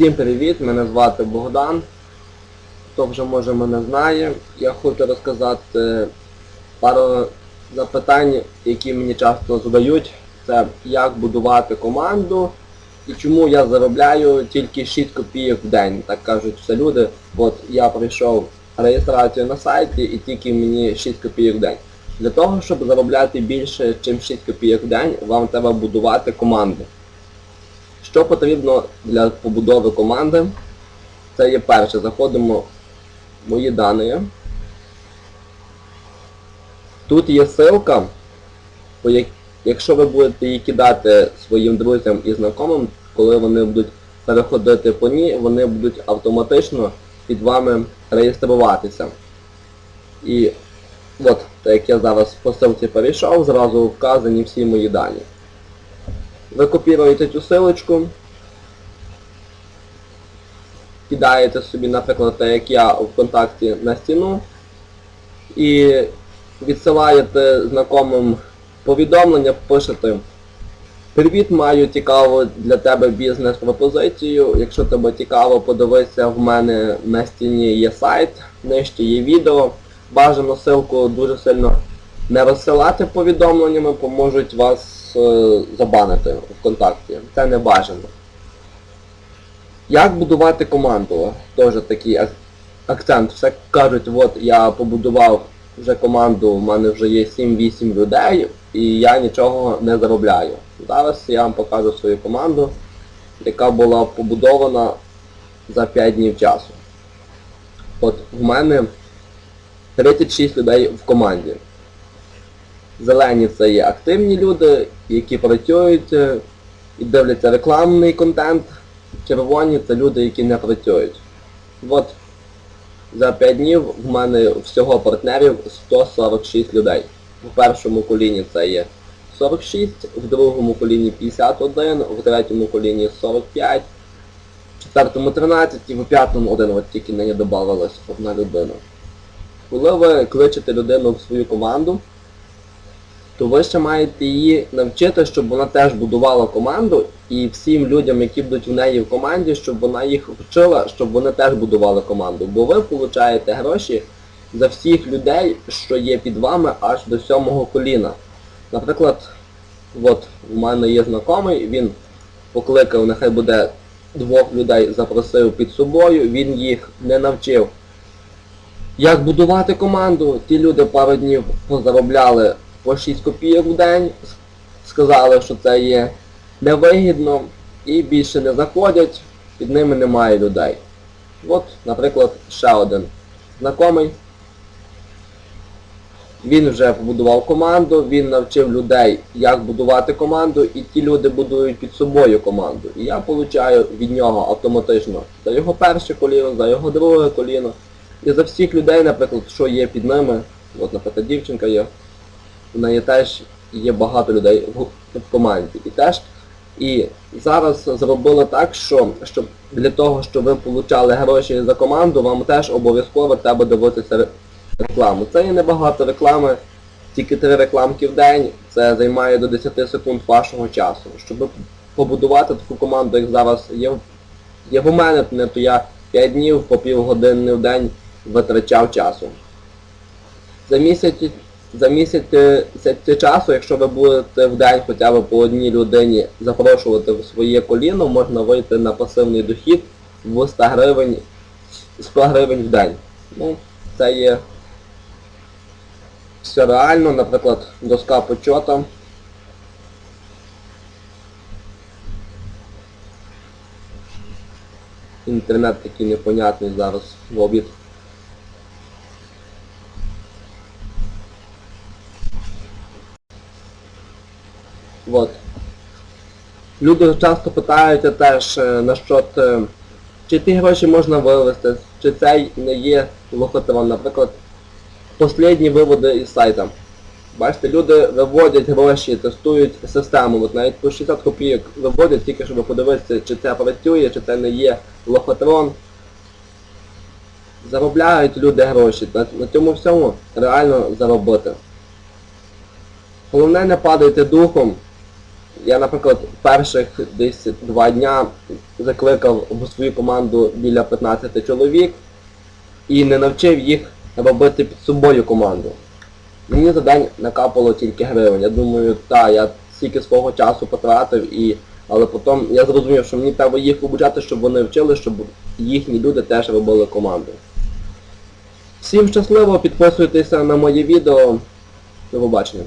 Всім привіт, мене звати Богдан. Хто вже може мене знає. Я хочу розказати пару запитань, які мені часто задають. Це як будувати команду і чому я заробляю тільки 6 копійок в день. Так кажуть все люди. От я пройшов реєстрацію на сайті і тільки мені 6 копійок в день. Для того, щоб заробляти більше, ніж 6 копійок в день, вам треба будувати команду. Що потрібно для побудови команди? Це є перше. Заходимо в мої дані. Тут є ссылка, якщо ви будете її кидати своїм друзям і знайомим, коли вони будуть переходити по ній, вони будуть автоматично під вами реєструватися. І от, так як я зараз по ссылці перейшов, зразу вказані всі мої дані. Ви копіруєте цю силочку, кидаєте собі, наприклад, так як я в контакті на стіну і відсилаєте знайомим повідомлення, пишете Привіт, маю цікаву для тебе бізнес-пропозицію. Якщо тебе цікаво, подивися в мене на стіні є сайт, нижче є відео. Бажано ссылку дуже сильно не розсилати повідомленнями, поможуть вас забанити в контакті. Це не бажано. Як будувати команду? Теж такий акцент. Все кажуть, от я побудував вже команду, в мене вже є 7-8 людей, і я нічого не заробляю. Зараз я вам покажу свою команду, яка була побудована за 5 днів часу. От в мене 36 людей в команді. Зелені це є активні люди, які працюють е, і дивляться рекламний контент. Червоні це люди, які не працюють. От за 5 днів в мене всього партнерів 146 людей. В першому коліні це є 46, в другому коліні 51, в третьому коліні 45, в четвертому 13 і в п'ятому один, от тільки нині додавалась одна людина. Коли ви кличете людину в свою команду, то ви ще маєте її навчити, щоб вона теж будувала команду, і всім людям, які будуть в неї в команді, щоб вона їх вчила, щоб вони теж будували команду. Бо ви получаєте гроші за всіх людей, що є під вами аж до сьомого коліна. Наприклад, от в мене є знайомий, він покликав, нехай буде двох людей, запросив під собою, він їх не навчив. Як будувати команду, ті люди пару днів позаробляли по 6 копійок в день, сказали, що це є невигідно і більше не заходять, під ними немає людей. От, наприклад, ще один знайомий. Він вже побудував команду, він навчив людей, як будувати команду, і ті люди будують під собою команду. І я получаю від нього автоматично за його перше коліно, за його друге коліно. І за всіх людей, наприклад, що є під ними, от, наприклад, дівчинка є, в неї теж є багато людей в, в команді. І теж і зараз зробили так, що щоб для того, щоб ви получали гроші за команду, вам теж обов'язково треба дивитися рекламу. Це є небагато реклами, тільки три рекламки в день, це займає до 10 секунд вашого часу. Щоб побудувати таку команду, як зараз є, є в мене, то я 5 днів по півгодини в день витрачав часу. За місяць, за місяць часу, якщо ви будете в день хоча б по одній людині запрошувати в своє коліно, можна вийти на пасивний дохід в 100 гривень, 100 гривень в день. Ну, це є все реально, наприклад, доска почота. Інтернет такий непонятний зараз в обід. Вот. Люди часто питаються теж е, чи ті гроші можна вивести, чи цей не є лохотрон. Наприклад, останні виводи із сайта. Бачите, люди виводять гроші, тестують систему, от навіть по 60 копійок виводять, тільки щоб подивитися, чи це працює, чи це не є лохотрон. Заробляють люди гроші, на, на цьому всьому реально заробити. Головне не падайте духом, Я, наприклад, перших десь два дня закликав в свою команду біля 15 чоловік і не навчив їх робити під собою команду. Мені за день накапало тільки гривень. Я думаю, так, я стільки свого часу потратив і. Але потім я зрозумів, що мені треба їх обучати, щоб вони вчили, щоб їхні люди теж робили команду. Всім щасливо, підписуйтеся на моє відео. До побачення.